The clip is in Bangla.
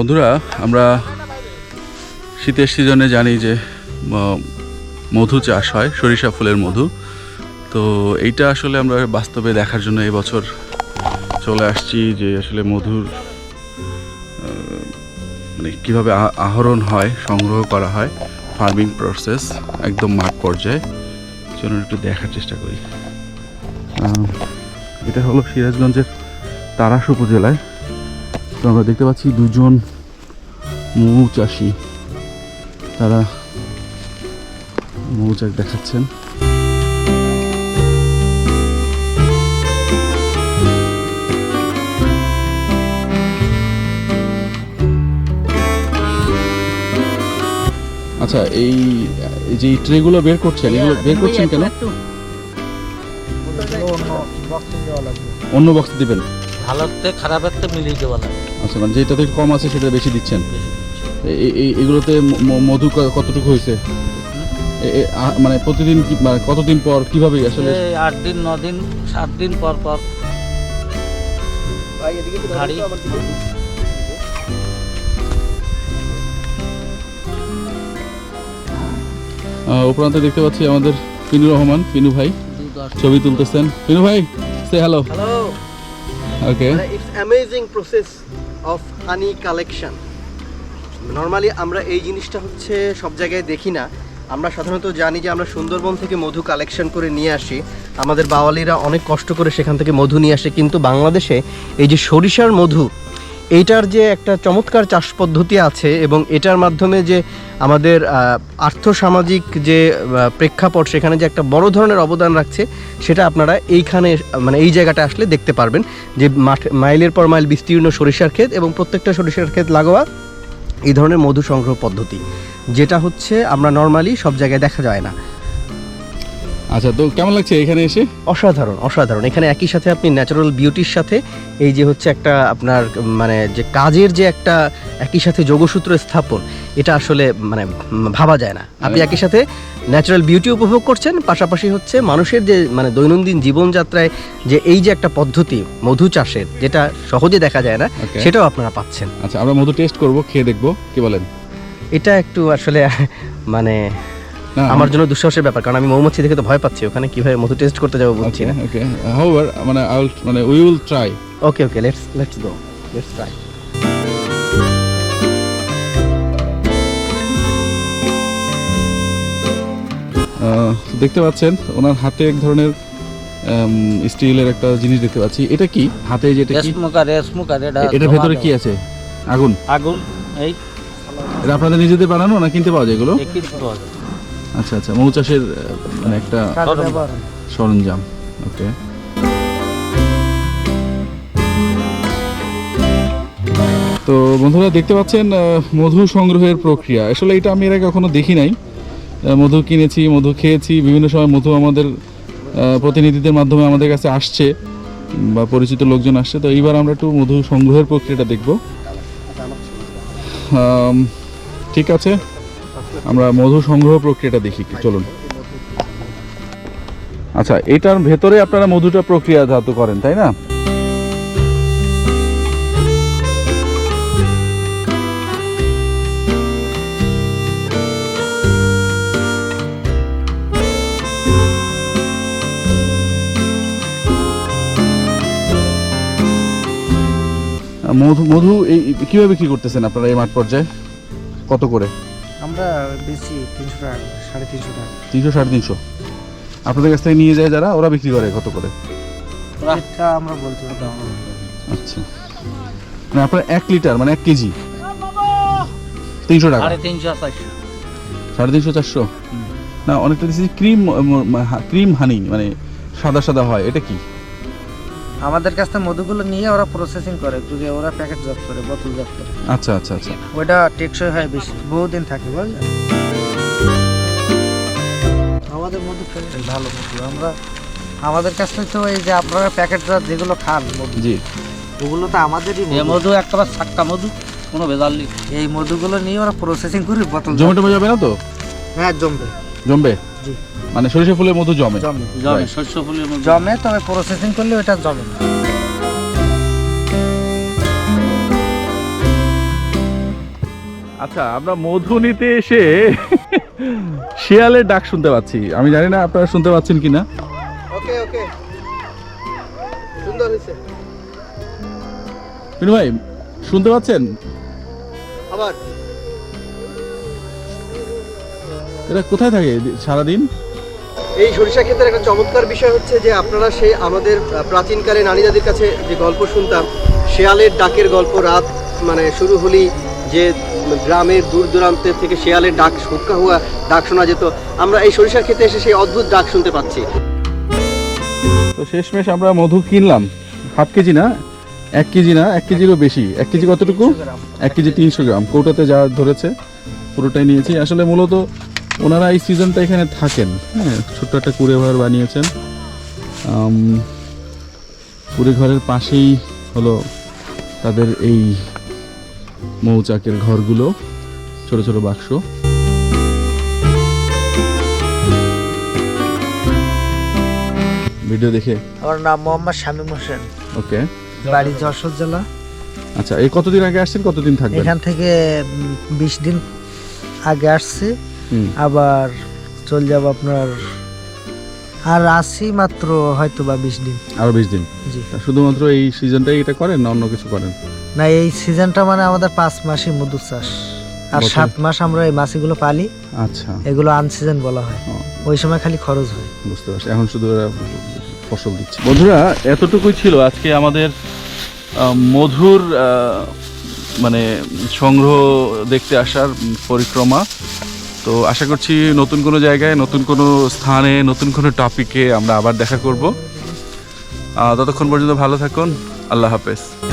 বন্ধুরা, আমরা শীতের সিজনে জানি যে মধু চাষ হয়, সরিষা ফুলের মধু। তো এইটা আসলে আমরা বাস্তবে দেখার জন্য এবছর চলে আসছি যে আসলে মধুর মানে কীভাবে আহরণ হয়, সংগ্রহ করা হয়, ফার্মিং প্রসেস একদম মাঠ পর্যায়ে। চলুন একটু দেখার চেষ্টা করি। এটা হলো সিরাজগঞ্জের তারাস উপজেলায়। তো আমরা দেখতে পাচ্ছি দুজন মৌ চাষি। তারা মৌচাক দেখাচ্ছেন। আচ্ছা এই এই যে ট্রেগুলো বের করছেন এগুলো বের করছেন কেন? অন্য বক্স দিবেন। ভালোতে খারাপের মিলিয়ে দেওয়া লাগে আচ্ছা মানে যেটা থেকে কম আছে সেটা বেশি দিচ্ছেন। এগুলোতে মধু কতটুকু হয়েছে? মানে প্রতিদিন মানে কতদিন পর কীভাবে আসলে? আট দিন ন দিন সাত দিন পর পর। উপরান্তে দেখতে পাচ্ছি আমাদের পিনু রহমান পিনু ভাই। ছবি তুলতেছেন। পিনু ভাই সে hello Hello. Okay Uh, it's amazing process honey collection normally আমরা এই জিনিসটা হচ্ছে সব জায়গায় দেখি না। আমরা সাধারণত জানি যে আমরা সুন্দরবন থেকে মধু কালেকশন করে নিয়ে আসি। আমাদের বাওয়ালিরা অনেক কষ্ট করে সেখান থেকে মধু নিয়ে আসে। কিন্তু বাংলাদেশে এই যে সরিষার মধু এইটার যে একটা চমৎকার চাষ পদ্ধতি আছে এবং এটার মাধ্যমে যে আমাদের আর্থসামাজিক যে প্রেক্ষাপট সেখানে যে একটা বড় ধরনের অবদান রাখছে, সেটা আপনারা এইখানে মানে এই জায়গাটা আসলে দেখতে পারবেন যে মাঠ, মাইলের পর মাইল বিস্তীর্ণ সরিষার ক্ষেত এবং প্রত্যেকটা সরিষার ক্ষেত লাগোয়া এই ধরনের মধু সংগ্রহ পদ্ধতি। যেটা হচ্ছে আমরা নর্মালি সব জায়গায় দেখা যায় না। আচ্ছা তো কেমন লাগছে এখানে এসে? অসাধারণ অসাধারণ। এখানে একই সাথে আপনি ন্যাচারাল বিউটির সাথে এই যে হচ্ছে একটা আপনার মানে যে কাজের যে একটা একই সাথে যোগসূত্র স্থাপন এটা আসলে মানে ভাবা যায় না। আপনি মানে- একই সাথে ন্যাচারাল বিউটি উপভোগ করছেন পাশাপাশি হচ্ছে মানুষের যে মানে দৈনন্দিন জীবনযাত্রায় যে এই যে একটা পদ্ধতি মধু চাষের যেটা সহজে দেখা যায় না সেটাও আপনারা পাচ্ছেন। আচ্ছা আমরা মধু টেস্ট করব খেয়ে দেখব কি বলেন? এটা একটু আসলে মানে আমার জন্য দুঃসাহসের ব্যাপার কারণ আমি মৌমাছি দেখে তো ভয় পাচ্ছি ওখানে কীভাবে মধু টেস্ট করতে যাব বুঝছি না? ওকে হাউএভার মানে আই উইল মানে we will try okay okay let's let's go let's try দেখতে পাচ্ছেন ওনার হাতে এক ধরনের স্টিলের একটা জিনিস দেখতে পাচ্ছি। এটা কি? হাতে যেটা কি? স্মোকার স্মোকার এটা ভেতরে কি আছে? আগুন? আগুন এই। এটা আপনাদের নিজেদের বানানো না কিনতে পাওয়া যায় এগুলো? একই পাওয়া যায়। আচ্ছা আচ্ছা মৌ চাষের মানে একটা সরঞ্জাম। সরঞ্জাম ওকে। তো বন্ধুরা দেখতে পাচ্ছেন মধু সংগ্রহের প্রক্রিয়া। আসলে এটা আমি এর আগে কখনো দেখি নাই। মধু কিনেছি মধু খেয়েছি বিভিন্ন সময় মধু আমাদের প্রতিনিধিদের মাধ্যমে আমাদের কাছে আসছে বা পরিচিত লোকজন আসছে। তো এইবার আমরা একটু মধু সংগ্রহের প্রক্রিয়াটা দেখব। ঠিক আছে? আমরা মধু সংগ্রহ প্রক্রিয়াটা দেখি চলুন। আচ্ছা এটার ভেতরে আপনারা মধুটা প্রক্রিয়া প্রক্রিয়াজাত করেন, তাই না? মধু মধু, এই, কীভাবে বিক্রি করতেছেন আপনারা এই মাঠ পর্যায়ে? কত করে? আমরা বেশি তিনশো টাকা সাড়ে তিনশো টাকা। তিনশো সাড়ে তিনশো। আপনাদের কাছ থেকে নিয়ে যায় যারা ওরা বিক্রি করে কত করে। এটা আমরা বলতে পারব আচ্ছা। মানে আপনার এক লিটার মানে এক কেজি? তিনশো টাকা? সাড়ে তিনশো চারশো। সাড়ে তিনশো চারশো? না অনেকটা দিচ্ছি ক্রিম ক্রিম হানি মানে সাদা সাদা হয় এটা কি? আমাদের কাছ থেকে মধুগুলো নিয়ে ওরা প্রসেসিং করে যদি ওরা প্যাকেট জাত করে বোতল জাত করে। আচ্ছা আচ্ছা আচ্ছা। ওইটা টেকসই হয় বেশি বহুদিন থাকে বুঝলেন? আমাদের মধু ফেলে ভালো মধু। আমরা আমাদের কাছ থেকে তো এই যে আপনারা প্যাকেট জাত যেগুলো খান মধু জি। ওগুলো তো আমাদেরই এ মধু। একবার সাক্কা মধু কোনো ভেজাল নেই। এই মধুগুলো নিয়ে ওরা প্রসেসিং করে বোতল জমে টমে যাবে না তো? হ্যাঁ জমবে। জমবে। মানে সরিষা ফুলের মধু জমে। জমে। জমে শস্য ফুলের মধু। জমে তবে প্রসেসিং করলে ওটা জমে না। আচ্ছা আমরা মধু নিতে এসে শিয়ালের ডাক শুনতে পাচ্ছি। আমি জানি না আপনারা শুনতে পাচ্ছেন কিনা। ওকে ওকে সুন্দর হয়েছে। মিনু ভাই শুনতে পাচ্ছেন? আবার। এটা কোথায় থাকে? সারাদিন? এই সরিষা ক্ষেতের একটা চমৎকার বিষয় হচ্ছে যে আপনারা সেই আমাদের প্রাচীনকালে নানি দাদির কাছে যে গল্প শুনতাম, শেয়ালের ডাকের গল্প, রাত মানে শুরু হলেই যে গ্রামের দূর দূরান্তের থেকে শেয়ালের ডাক হুক্কা হুয়া ডাক শোনা যেত, আমরা এই সরিষার ক্ষেতে এসে সেই অদ্ভুত ডাক শুনতে পাচ্ছি। তো শেষমেশ আমরা মধু কিনলাম, হাফ কেজি না? এক কেজি না? এক কেজিরও বেশি। এক কেজি কতটুকু? এক কেজি তিনশো গ্রাম। কৌটাতে যা ধরেছে, পুরোটাই নিয়েছি। আসলে মূলত ওনারা এই সিজনটা এখানে থাকেন। হ্যাঁ ছোট্ট একটা কুড়ে ঘর বানিয়েছেন। কুড়ে ঘরের পাশেই হলো তাদের এই মৌচাকের ঘরগুলো ছোট ছোট বাক্স। ভিডিও দেখে? আমার নাম মোহাম্মদ শামীম হোসেন। ওকে। বাড়ি যশোর জেলা। আচ্ছা এই কতদিন আগে আসছেন? কতদিন থাকবেন? এখান থেকে বিশ দিন আগে আসছি। আবার চলে যাব আপনার আর আসি মাত্র হয়তো বা বিশ দিন। আরও বিশ দিন? জি। শুধুমাত্র এই সিজনটাই এটা করেন না অন্য কিছু করেন? না এই সিজনটা মানে আমাদের পাঁচ মাসই মধু চাষ। আর সাত মাস আমরা এই মাছগুলো পালি। আচ্ছা। এগুলো আনসিজন বলা হয়। ওই সময় খালি খরচ হয়। বুঝতে পারছি। এখন শুধু ফসল দিচ্ছে। বন্ধুরা এতটুকুই ছিল আজকে আমাদের মধুর মানে সংগ্রহ দেখতে আসার পরিক্রমা। তো আশা করছি নতুন কোনো জায়গায়, নতুন কোনো স্থানে, নতুন কোনো টপিকে আমরা আবার দেখা করব। ততক্ষণ পর্যন্ত ভালো থাকুন। আল্লাহ হাফেজ।